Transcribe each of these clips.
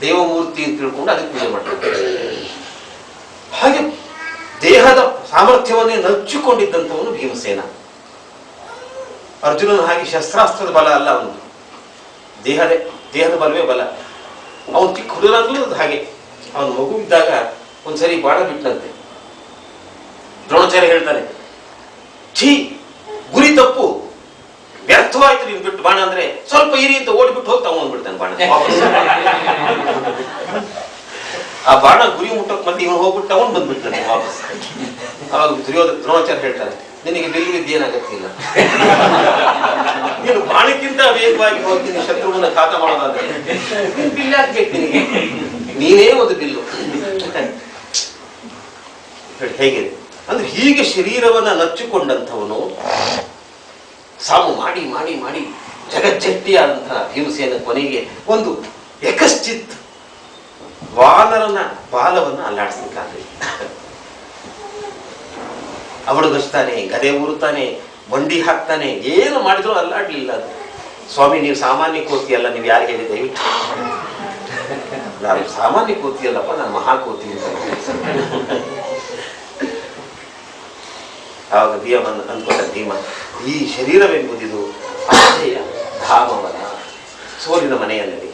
ದೇವಮೂರ್ತಿ ಅಂತ ತಿಳ್ಕೊಂಡು ಅದಕ್ಕೆ ಪೂಜೆ ಮಾಡ್ತಾರೆ. ಹಾಗೆ ದೇಹದ ಸಾಮರ್ಥ್ಯವನ್ನೇ ನಚ್ಚಿಕೊಂಡಿದ್ದಂಥವನು ಭೀಮಸೇನ. ಅರ್ಜುನನ ಹಾಗೆ ಶಸ್ತ್ರಾಸ್ತ್ರದ ಬಲ ಅಲ್ಲ ಅವನು. ದೇಹದ ದೇಹದ ಬಲವೇ ಬಲ. ಅವನು ಚಿಕ್ಕ ಹುಡುಗನಾಗ್ಲೂ ಹಾಗೆ. ಅವನು ಮಗು ಇದ್ದಾಗ ಒಂದ್ಸರಿ ಬಾಣ ಬಿಟ್ಟಂತೆ ದ್ರೋಣಾಚಾರ್ಯ ಹೇಳ್ತಾನೆ ಛೀ, ಗುರಿ ತಪ್ಪು. ವ್ಯರ್ಥವಾಯ್ತು ನೀನು ಬಿಟ್ಟು ಬಾಣ ಅಂದ್ರೆ ಸ್ವಲ್ಪ ಇರಿ ಅಂತ ಓಡಿಬಿಟ್ಟು ಹೋಗಿ ಬಿಡ್ತಾನೆ ಬಾಣ. ಆ ಬಾಣ ಗುರಿ ಮುಟ್ಟಕ್ ಮತ್ತೆ ಇವನು ಹೋಗ್ಬಿಟ್ಟು ತಗೊಂಡ್ ಬಂದ್ಬಿಡ್ತಾನೆ ವಾಪಸ್. ಅವಾಗ ದುರ್ಯೋಧ ದ್ರೋಣಾಚಾರ್ಯ ಹೇಳ್ತಾರೆ ನಿನಗೆ ಬಿಲ್ಲು ವಿದ್ಯೆ ಏನಾಗತ್ತಿಲ್ಲ ನೀನು ಬಾಣಕ್ಕಿಂತ ವೇಗವಾಗಿ ಹೋಗ್ತೀನಿ ಶತ್ರುವನ್ನ ಖಾತ ಮಾಡೋದಾದ್ರೆ. ಹಾಕ್ಬೇಕು ನಿನಗೆ ನೀನೇ ಒಂದು ಬಿಲ್ಲು. ಹೇಗಿದೆ? ಅಂದ್ರೆ ಹೀಗೆ ಶರೀರವನ್ನ ನಚ್ಚಿಕೊಂಡಂಥವನು ಸಾವು ಮಾಡಿ ಮಾಡಿ ಮಾಡಿ ಜಗಜ್ಜಟ್ಟಿಯಾದಂತಹ ಭೀಮಸೇನ ಕೊನೆಗೆ ಒಂದು ಯಕಶ್ಚಿತ್ ವಾನರನ ಬಾಲವನ್ನ ಅಲ್ಲಾಡಿಸ್ಲಿಕ್ಕಾಗಲಿ ಅವಡಗಿಸ್ತಾನೆ ಗದೆ ಊರುತ್ತಾನೆ, ಬಂಡಿ ಹಾಕ್ತಾನೆ, ಏನು ಮಾಡಿದ್ರು ಅಲ್ಲಾಡ್ಲಿಲ್ಲ ಅದು. ಸ್ವಾಮಿ, ನೀವು ಸಾಮಾನ್ಯ ಕೋತಿ ಅಲ್ಲ, ನೀವು ಯಾರು ಹೇಳಿ ದಯವಿಟ್ಟು. ನಾನು ಸಾಮಾನ್ಯ ಕೋತಿ ಅಲ್ಲಪ್ಪ, ನಾನು ಮಹಾ ಕೋತಿ ಅಂತ ಆವಾಗ ಭೀಮ ಅನ್ಕೊಂಡ ಭೀಮ ಈ ಶರೀರವೆಂಬುದಿದು ಆಸೆಯ ಧಾಮವನ ಸೋಲಿನ ಮನೆಯಲ್ಲಿ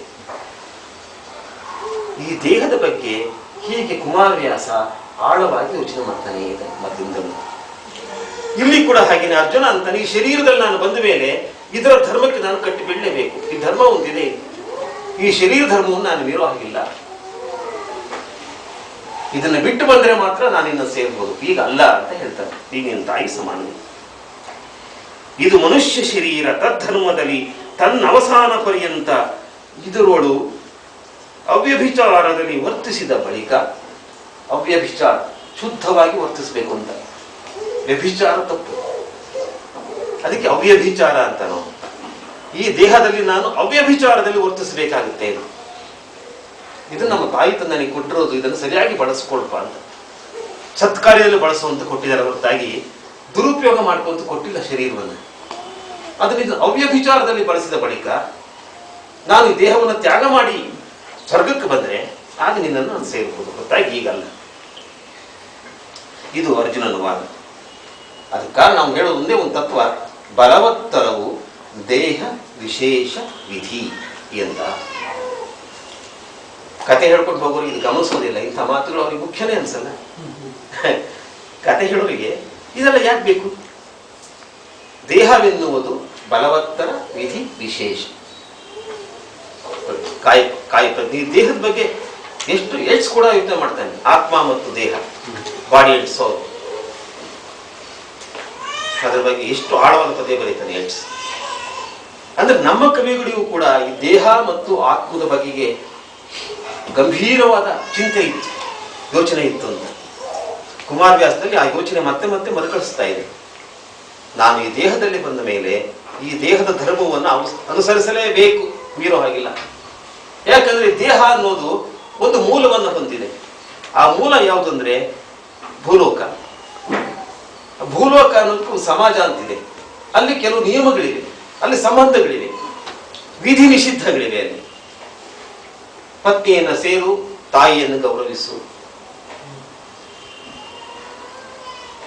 ಈ ದೇಹದ ಬಗ್ಗೆ ಹೀಗೆ ಕುಮಾರವ್ಯಾಸ ಆಳವಾಗಿ ಯೋಚನೆ ಮಾಡ್ತಾನೆ ಇದೆ ಮದ್ದಿಂದಲೂ ಇಲ್ಲಿ ಕೂಡ ಹಾಗೇನೆ ಅರ್ಜುನ ಅಂತಾನೆ, ಈ ಶರೀರದಲ್ಲಿ ನಾನು ಬಂದ ಮೇಲೆ ಇದರ ಧರ್ಮಕ್ಕೆ ನಾನು ಕಟ್ಟಿ ಬೀಳಲೇಬೇಕು ಈ ಧರ್ಮ ಒಂದಿದೆ. ಈ ಶರೀರ ಧರ್ಮವನ್ನು ನಾನು ಮೀರೋ ಹಾಗಿಲ್ಲ. ಇದನ್ನು ಬಿಟ್ಟು ಬಂದರೆ ಮಾತ್ರ ನಾನು ಇನ್ನು ಸೇರ್ಬೋದು. ಈಗ ಅಲ್ಲ ಅಂತ ಹೇಳ್ತಾರೆ ಈಗ ನಿನ್ನ ತಾಯಿ ಸಮಾನ ಇದು ಮನುಷ್ಯ ಶರೀರ, ತದ್ಧರ್ಮದಲ್ಲಿ ತನ್ನ ಅವಸಾನ ಪರ್ಯಂತ ಇದರೊಳು ಅವ್ಯಭಿಚಾರದಲ್ಲಿ ವರ್ತಿಸಿದ ಬಳಿಕ ಅವ್ಯಭಿಚಾರ, ಶುದ್ಧವಾಗಿ ವರ್ತಿಸಬೇಕು ಅಂತ. ವ್ಯಭಿಚಾರ ತಪ್ಪು. ಅದಕ್ಕೆ ಅವ್ಯಭಿಚಾರ ಅಂತ ನಾವು. ಈ ದೇಹದಲ್ಲಿ ನಾನು ಅವ್ಯಭಿಚಾರದಲ್ಲಿ ವರ್ತಿಸಬೇಕಾಗುತ್ತೆ ಇದು ನಮ್ಮ ತಾಯಿ ತಂದನಿಗೆ ಕೊಟ್ಟಿರೋದು, ಇದನ್ನು ಸರಿಯಾಗಿ ಬಳಸ್ಕೊಳ್ಪ ಅಂತ. ಸತ್ಕಾರ್ಯದಲ್ಲಿ ಬಳಸುವಂತ ಕೊಟ್ಟಿದ್ದಾರೆ ಹೊರತಾಗಿ ದುರುಪಯೋಗ ಮಾಡ್ಕೊಂತ ಕೊಟ್ಟಿಲ್ಲ ಶರೀರವನ್ನು. ಅದನ್ನ ಇದು ಅವ್ಯಭಿಚಾರದಲ್ಲಿ ಬಳಸಿದ ಬಳಿಕ ನಾನು ಈ ದೇಹವನ್ನು ತ್ಯಾಗ ಮಾಡಿ ಸ್ವರ್ಗಕ್ಕೆ ಬಂದರೆ ಆಗ ನಿನ್ನನ್ನು ನಾನು ಸೇರ್ಬೋದು ಗೊತ್ತಾಗಿ ಈಗಲ್ಲ. ಇದು ಅರ್ಜುನನ ವಾದ. ಅದಕ್ಕಾಗಿ ನಾವು ಹೇಳೋದು ಒಂದೇ ಒಂದು ತತ್ವ ಬಲವತ್ತರವು ದೇಹ ವಿಶೇಷ ವಿಧಿ ಎಂದ. ಕತೆ ಹೇಳ್ಕೊಂಡು ಹೋಗೋರು ಇದು ಗಮನಿಸೋದಿಲ್ಲ ಇಂಥ ಮಾತುಗಳು ಅವ್ರಿಗೆ ಮುಖ್ಯನೇ ಅನ್ಸಲ್ಲ. ಕತೆ ಹೇಳೋರಿಗೆ ಇದೆಲ್ಲ ಯಾಕೆ ಬೇಕು? ದೇಹವೆನ್ನುವುದು ಬಲವತ್ತರ ವಿಧಿ ವಿಶೇಷ. ಕಾಯಿ ಕಾಯಿ ಈ ದೇಹದ ಬಗ್ಗೆ ಎಷ್ಟು ಎಡ್ಸ್ ಕೂಡ ಯುದ್ಧ ಮಾಡ್ತಾನೆ. ಆತ್ಮ ಮತ್ತು ದೇಹ, ಬಾಡಿ ಅಂಡ್ ಸೋಲ್. ಅದ್ರ ಬಗ್ಗೆ ಎಷ್ಟು ಆಳವಾದ ಪದೇ ಬರೀತಾನೆ ಎಡ್ಸ್ ಅಂದ್ರೆ ನಮ್ಮ ಕವಿಗಳಿಗೂ ಕೂಡ ಈ ದೇಹ ಮತ್ತು ಆತ್ಮದ ಬಗೆಗೆ ಗಂಭೀರವಾದ ಚಿಂತೆ ಇತ್ತು, ಯೋಚನೆ ಇತ್ತು ಅಂತ. ಕುಮಾರವ್ಯಾಸದಲ್ಲಿ ಆ ಯೋಚನೆ ಮತ್ತೆ ಮತ್ತೆ ಮರುಕಳಿಸ್ತಾ ಇದೆ. ನಾನು ಈ ದೇಹದಲ್ಲಿ ಬಂದ ಮೇಲೆ ಈ ದೇಹದ ಧರ್ಮವನ್ನು ಅನು- ಅನುಸರಿಸಲೇಬೇಕು. ಮೀರೋ ಹಾಗಿಲ್ಲ. ಯಾಕಂದ್ರೆ ದೇಹ ಅನ್ನೋದು ಒಂದು ಮೂಲವನ್ನು ಹೊಂದಿದೆ. ಆ ಮೂಲ ಯಾವುದಂದ್ರೆ ಭೂಲೋಕ. ಭೂಲೋಕ ಅನ್ನೋದಕ್ಕೆ ಒಂದು ಸಮಾಜ ಅಂತಿದೆ. ಅಲ್ಲಿ ಕೆಲವು ನಿಯಮಗಳಿವೆ. ಅಲ್ಲಿ ಸಂಬಂಧಗಳಿವೆ. ವಿಧಿ ನಿಷಿದ್ಧಗಳಿವೆ ಅಲ್ಲಿ. ಪತ್ನಿಯನ್ನು ಸೇರು, ತಾಯಿಯನ್ನು ಗೌರವಿಸು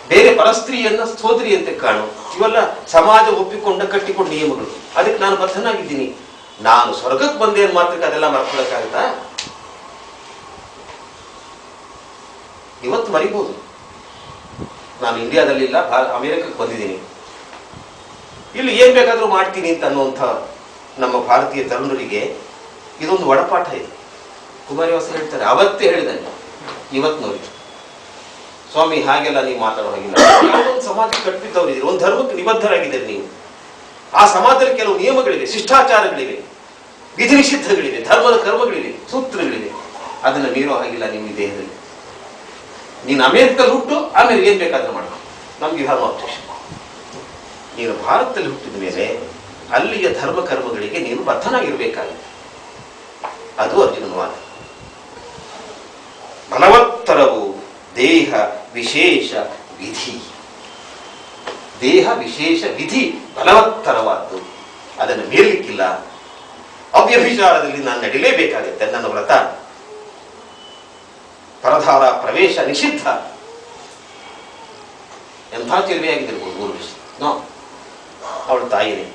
ಬೇರೆ ಪರಸ್ತ್ರೀಯನ್ನ ಸೋದರಿಯಂತೆ ಕಾಣು. ಇವೆಲ್ಲ ಸಮಾಜ ಒಪ್ಪಿಕೊಂಡ, ಕಟ್ಟಿಕೊಂಡ ನಿಯಮಗಳು. ಅದಕ್ಕೆ ನಾನು ಬದ್ಧನಾಗಿದ್ದೀನಿ. ನಾನು ಸ್ವರ್ಗಕ್ಕೆ ಬಂದೆ ಅಂತ ಮಾತ್ರಕ್ಕೆ ಅದೆಲ್ಲ ಮರ್ಕೊಳಕ್ಕಾಗತ್ತಾ ಇವತ್ತು ಮರಿಬಹುದು ನಾನು ಇಂಡಿಯಾದಲ್ಲಿ ಇಲ್ಲ ಅಮೆರಿಕಕ್ಕೆ ಬಂದಿದ್ದೀನಿ. ಇಲ್ಲಿ ಏನ್ ಬೇಕಾದ್ರೂ ಮಾಡ್ತೀನಿ ಅಂತ ಅನ್ನುವಂಥ ನಮ್ಮ ಭಾರತೀಯ ತರುಣರಿಗೆ ಇದೊಂದು ಒಡಪಾಠ ಇದೆ. ಕುಮಾರಿವಾಸ ಹೇಳ್ತಾರೆ, ಅವತ್ತೇ ಹೇಳಿದ್ದಾನೆ ಇವತ್ತು ನೋಡಿ. ಸ್ವಾಮಿ, ಹಾಗೆಲ್ಲ ನೀವು ಮಾತಾಡೋ ಹಾಗಿಲ್ಲ. ಒಂದು ಸಮಾಜಕ್ಕೆ ಕಟ್ಟಿದ್ದವರಿದ್ದೀರಿ ಒಂದು ಧರ್ಮಕ್ಕೆ ನಿಬದ್ಧರಾಗಿದ್ದೀರಿ ನೀವು. ಆ ಸಮಾಜದಲ್ಲಿ ಕೆಲವು ನಿಯಮಗಳಿವೆ, ಶಿಷ್ಟಾಚಾರಗಳಿವೆ ವಿಧಿ ನಿಷಿದ್ಧಗಳಿವೆ ಧರ್ಮದ ಕರ್ಮಗಳಿವೆ, ಸೂತ್ರಗಳಿವೆ. ಅದನ್ನು ಮೀರೋ ಹಾಗಿಲ್ಲ ನಿಮ್ಮ ದೇಹದಲ್ಲಿ. ನೀನು ಅಮೆರಿಕದಲ್ಲಿ ಹುಟ್ಟು, ಆಮೇಲೆ ಏನ್ ಬೇಕಾದ್ರೂ ಮಾಡೋಣ ನಮ್ಗೆ ಹ್ಯಾವ್ ಆಬ್ಜೆಕ್ಷನ್ ನೀನು ಭಾರತದಲ್ಲಿ ಹುಟ್ಟಿದ ಮೇಲೆ ಅಲ್ಲಿಯ ಧರ್ಮ ಕರ್ಮಗಳಿಗೆ ನೀನು ಬದ್ಧನಾಗಿರ್ಬೇಕಾಗುತ್ತೆ ಅದು ಅರ್ಜುನವಾದ ಬಲವತ್ತರವು ದೇಹ ವಿಶೇಷ ವಿಧಿ. ದೇಹ ವಿಶೇಷ ವಿಧಿ ಬಲವತ್ತರವಾದ್ದು ಅದನ್ನು ಮೀರಲಿಕ್ಕಿಲ್ಲ. ಅವ್ಯಭಿಚಾರದಲ್ಲಿ ನಾನು ನಡಿಲೇಬೇಕಾಗುತ್ತೆ ನನ್ನ ವ್ರತ. ಪರಧಾರ ಪ್ರವೇಶ ನಿಷಿದ್ಧ. ಎಂಥ ಚೆಲುವೆಯಾಗಿದ್ದಿರ್ಬೋದು ವಿಷಯ ನೋ, ಅವಳ ತಾಯಿನೇ.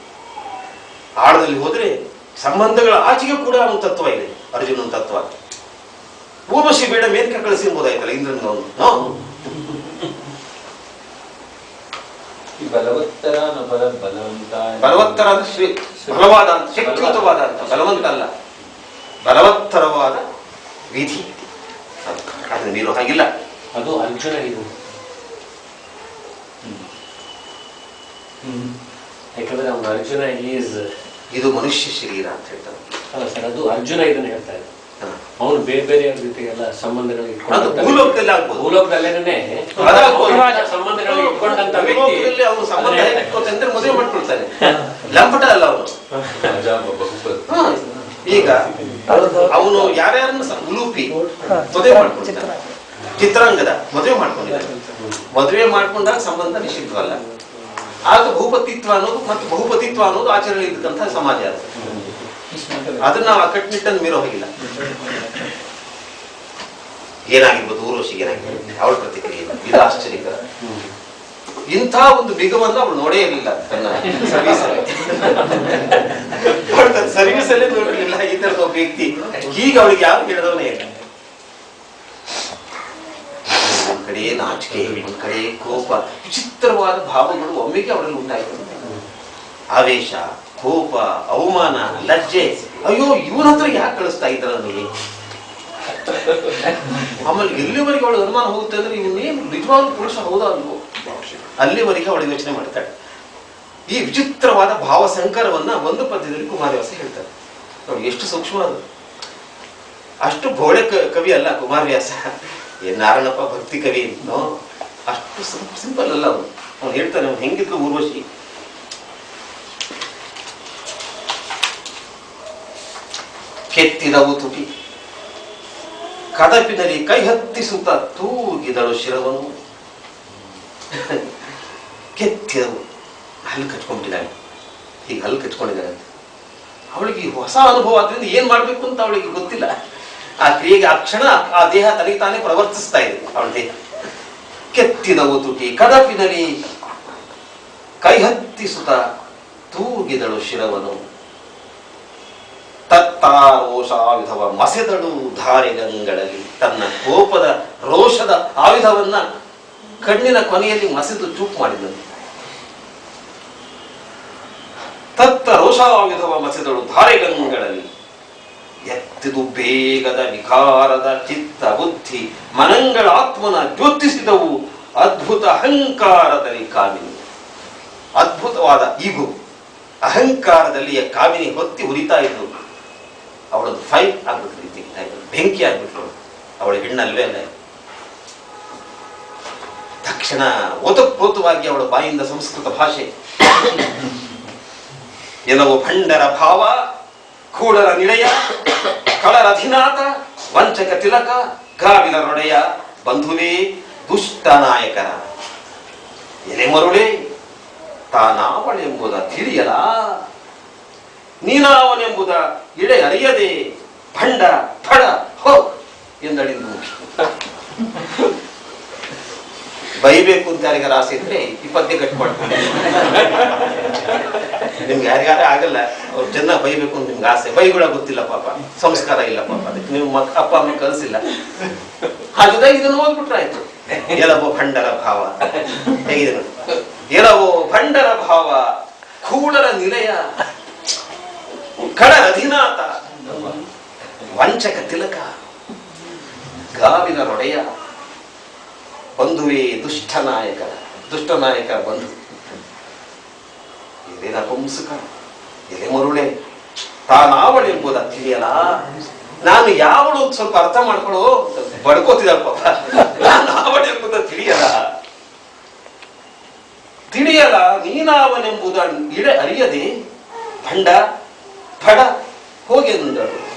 ಆಳದಲ್ಲಿ ಹೋದರೆ ಸಂಬಂಧಗಳ ಆಚೆಗೆ ಕೂಡ ಅವನ ತತ್ವ ಇದೆ. ಅರ್ಜುನನ ತತ್ವ. ಊರ್ವಶಿ ಬೇಡ ಮೇಲ್ಕೆ ಕಳಿಸಿರ್ಬೋದಾಯ್ತಲ್ಲ ಇಂದ್ರನ ಅವನು ಬಲವತ್ತರ ಶ್ರೀ ಬಲವಾದ ಅಂತ ಶಕ್ತಿಯುತವಾದ ಅಂತ ಬಲವಂತ. ಅಲ್ಲ ಬಲವತ್ತರವಾದ ವಿಧಿ. ಅದು ಅದನ್ನ ಮೀರೋ ಹಾಗಿಲ್ಲ. ಅದು ಅರ್ಜುನ ಇದು. ಯಾಕಂದ್ರೆ ಅವನು ಅರ್ಜುನ ಈಸ್ ಇದು ಮನುಷ್ಯ ಶರೀರ ಅಂತ ಹೇಳ್ತಾರೆ. ಅಲ್ಲ ಸರ್ ಅದು ಅರ್ಜುನ ಇದನ್ನು ಹೇಳ್ತಾ ಇದ್ದ ಹ. ಅವನು ಬೇರೆ ಬೇರೆ ಜೊತೆಗೆಲ್ಲ ಸಂಬಂಧಗಳು ಅದು ಇಟ್ಕೊಂಡಂತ ಭೂಲೋಕದಲ್ಲಿ ಆಗ್ಬೋದು. ಭೂಲೋಕದಲ್ಲೇನೆ. ಸಂಬಂಧಗಳು ಇಟ್ಕೊಂಡಂತ ವ್ಯಕ್ತಿ. ಅವನು ಸಂಬಂಧ ಇಟ್ಕೊಳ್ತಾನೆ ಮದುವೆ ಮಾಡ್ಕೊಳ್ತಾನೆ ಲಂಪಟ ಅಲ್ಲ ಅವನು. ಈಗ ಅವನು ಯಾರ್ಯಾರನ್ನು ಉಲೂಪಿ ಮದುವೆ ಮಾಡ್ಕೊಳ್ತಾನೆ. ಚಿತ್ರಾಂಗದ ಮದುವೆ ಮಾಡ್ಕೊಂಡಿದ್ದಾನೆ. ಮದುವೆ ಮಾಡ್ಕೊಂಡಾಗ ಸಂಬಂಧ ನಿಷಿದ್ಧವಲ್ಲ. ಆಗ ಭೂಪತಿತ್ವ ಅನ್ನೋದು ಮತ್ತು ಬಹುಪತಿತ್ವ ಅನ್ನೋದು ಆಚರಣೆ ಇದ್ದಂತಹ ಸಮಾಜ ಅದು. ಅದನ್ನ ನಾವು ಆ ಮೀರೋ ಹೋಗಿಲ್ಲ. ಏನಾಗಿರ್ಬೋದು, ಊರ್ವಶಿಗೆ ಏನಾಗಿರ್ಬೋದು ಅವಳ ಪ್ರತಿಕ್ರಿಯೆ ಇದು. ಆಶ್ಚರ್ಯಕರ. ಇಂಥ ಒಂದು ಬಿಗವನ್ನು ಅವಳು ನೋಡೇ ಇರಲಿಲ್ಲ ತನ್ನ ಸರ್ವಿಸ್ ಅವಳು ತನ್ನ ಸರ್ವಿಸ್ ಅಲ್ಲೇ ನೋಡಿರಲಿಲ್ಲ ಈ ತರದ ಒಬ್ಬ ವ್ಯಕ್ತಿ. ಈಗ ಅವಳಿಗೆ ಯಾರು ಹೇಳಿದವನೇ ಇಲ್ಲ. ಒಂದ್ ಕಡೆ ನಾಚಿಕೆ, ಒಂದ್ ಕಡೆ ಕೋಪ, ವಿಚಿತ್ರವಾದ ಭಾವಗಳು ಒಮ್ಮೆಗೆ ಅವರಲ್ಲಿ ಉಂಟಾಯಿತು. ಆವೇಶ ಕೋಪ, ಅವಮಾನ, ಲಜ್ಜೆ. ಅಯ್ಯೋ ಇವನ ಹತ್ರ ಯಾಕೆ ಕಳಿಸ್ತಾ ಇದ್ರ ನನಗೆ ಆಮೇಲೆ ಎಲ್ಲಿವರೆಗೆ ಅವಳು ಅನುಮಾನ ಹೋಗುತ್ತೆ ಅಂದ್ರೆ ಇವನೇ ನಿಜವಾಗ್ಲೂ ಪುರುಷ ಹೌದಾ ಅಲ್ವೋ? ಅಲ್ಲಿವರೆಗೆ ಅವಳು ಯೋಚನೆ ಮಾಡ್ತಾಳೆ. ಈ ವಿಚಿತ್ರವಾದ ಭಾವ ಸಂಕರವನ್ನ ಒಂದು ಪದ್ಯದಲ್ಲಿ ಕುಮಾರವ್ಯಾಸ ಹೇಳ್ತಾರೆ. ನೋಡಿ, ಎಷ್ಟು ಸೂಕ್ಷ್ಮ ಅದು. ಅಷ್ಟು ಭೋಳೆ ಕವಿ ಅಲ್ಲ ಕುಮಾರವ್ಯಾಸ. ಏ ನಾರಾಯಣಪ್ಪ ಭಕ್ತಿ ಕವಿ ಅಷ್ಟು ಸಿಂಪಲ್ ಅಲ್ಲ ಅವನು. ಅವ್ನು ಹೇಳ್ತಾನೆ, ಅವ್ನು ಹೆಂಗಿದ್ರು ಊರ್ವಶಿ. ಕೆತ್ತಿದವು ತುಟಿ. ಕದಪಿನಲ್ಲಿ ಕೈ ಹತ್ತಿಸುತ್ತ ತೂಗಿದಳು ಶಿರವನು ಕೆತ್ತಿದವು. ಹಲ್ಲು ಕಚ್ಕೊಂಡಿದ್ದಾಳೆ. ಹೀಗೆ ಹಲ್ಲು ಕಚ್ಕೊಂಡಿದ್ದಾಳೆ ಅವಳಿಗೆ ಹೊಸ ಅನುಭವ ಆದ್ರಿಂದ ಏನ್ ಮಾಡ್ಬೇಕು ಅಂತ ಅವಳಿಗೆ ಗೊತ್ತಿಲ್ಲ. ಆ ಕ್ರಿಯೆಗೆ ಆ ಕ್ಷಣ ಆ ದೇಹ ತನಗೆ ತಾನೇ ಪ್ರವರ್ತಿಸ್ತಾ ಇದೆ ಅವಳ ದೇಹ. ಕೆತ್ತಿದವು ತುಟಿ. ಕದಪಿನಲ್ಲಿ ಕೈ ಹತ್ತಿಸುತ್ತ ತೂಗಿದಳು ಶಿರವನು ತತ್ತಾರೋಷಾಯುಧವ ಮಸೆದಳು ಧಾರಿಗಂಗಳಲ್ಲಿ ತನ್ನ ಕೋಪದ ರೋಷದ ಆಯುಧವನ್ನ ಕಣ್ಣಿನ ಕೊನೆಯಲ್ಲಿ ಮಸೆದು ಚೂಪ್ ಮಾಡಿದನು ತತ್ತ ರೋಷಾಯುಧವ ಮಸೆದಳು ಧಾರೆಗಂಗಳಲ್ಲಿ ಎತ್ತಿದು ಬೇಗದ ವಿಕಾರದ ಚಿತ್ತ ಬುದ್ಧಿ ಮನಂಗಳ ಆತ್ಮನ ಜ್ಯೋತಿಸಿದವು ಅದ್ಭುತ ಅಹಂಕಾರದಲ್ಲಿ ಕಾಮಿನಿ. ಅದ್ಭುತವಾದ ಈಗು ಅಹಂಕಾರದಲ್ಲಿ ಕಾಮಿನಿ ಹೊತ್ತಿ ಉರಿತಾ ಅವಳದ್ದು ಫೈರ್ ಆಗ್ಬಿಟ್ರು ರೀತಿ ಬೆಂಕಿ ಆಗ್ಬಿಟ್ರು ಅವಳ. ಹೆಣ್ಣಲ್ವೇ ಅಲ್ಲ ತಕ್ಷಣ ಓತಪ್ರೋತವಾಗಿ ಅವಳ ಬಾಯಿಂದ ಸಂಸ್ಕೃತ ಭಾಷೆ. ಎಲ್ಲವೋ ಭಂಡರ ಭಾವ, ಕೂಡರ ನಿಳೆಯ ಕಳರ ಅಧಿನಾಥ ವಂಚಕ ತಿಲಕ, ಗಾವಿನ ರೊಡೆಯ ಬಂಧುವೇ, ದುಷ್ಟ ನಾಯಕರ. ಎಲೆ ಮರುಳೆ, ತಾನಾವಳೆಂಬುದ ತಿಳಿಯಲ? ನೀನಾವನೆಂಬುದ ಇಳೆ ಅರಿಯದೆ ಭಂಡ ಫಡ ಹೋ ಎಂದಳಿಂದು ಬೈಬೇಕು ಅಂತ ಯಾರಿಗಾರ ಆಸೆ ಇದ್ರೆ ಈ ಪದ್ಯ ಕಟ್ಕೊಳ್ತಾರೆ. ನಿಮ್ಗೆ ಯಾರಿಗಾರ ಆಗಲ್ಲ, ಅವ್ರು ಚೆನ್ನಾಗಿ ಬೈಬೇಕು ಅಂತ ನಿಮ್ಗೆ ಆಸೆ. ಬೈಗುಳ ಗೊತ್ತಿಲ್ಲ ಪಾಪ, ಸಂಸ್ಕಾರ ಇಲ್ಲ ಪಾಪ, ಅದಕ್ಕೆ ನೀವು ಅಪ್ಪ ಅಮ್ಮ ಕಲಿಸಿಲ್ಲ. ಹಾಗಿದ್ದಾಗ ಇದನ್ನು ಓದ್ಬಿಟ್ರಾಯ್ತು ಎಲವೋ ಭಂಡರ ಭಾವ. ಹೇಗಿದೆ ಎಲ್ಲವೋ ಎಲವೋ ಭಂಡರ ಭಾವ ಕೂಡರ ನಿಲಯ. ಕಡ ಅಧಿನಾಥ ವಂಚಕ ತಿಲಕ. ಗಾವಿನ ರೊಡೆಯ. ಬಂಧುವೇ ದುಷ್ಟ ನಾಯಕ. ದುಷ್ಟ ನಾಯಕ ಬಂಧು. ಎಲೆ ನಪುಂಸಕ ಎಲೆ ಮರುಳೆ? ತಾನಾವಳೆಂಬುದ ತಿಳಿಯಲ್ಲ ನಾನು ಯಾವಳು ಸ್ವಲ್ಪ ಅರ್ಥ ಮಾಡ್ಕೊಳ್ಳೋ? ಬಡ್ಕೋತಿದ್ದಾರೆ ಪಾಪ. ನಾನು ಅವಳೆಂಬುದ ತಿಳಿಯಲ್ಲ ತಿಳಿಯಲ ನೀನಾವನೆಂಬುದ ಇಡೆ ಅರಿಯದೆ? ಭಂಡ 달아? 거기에 넣는 줄 알고.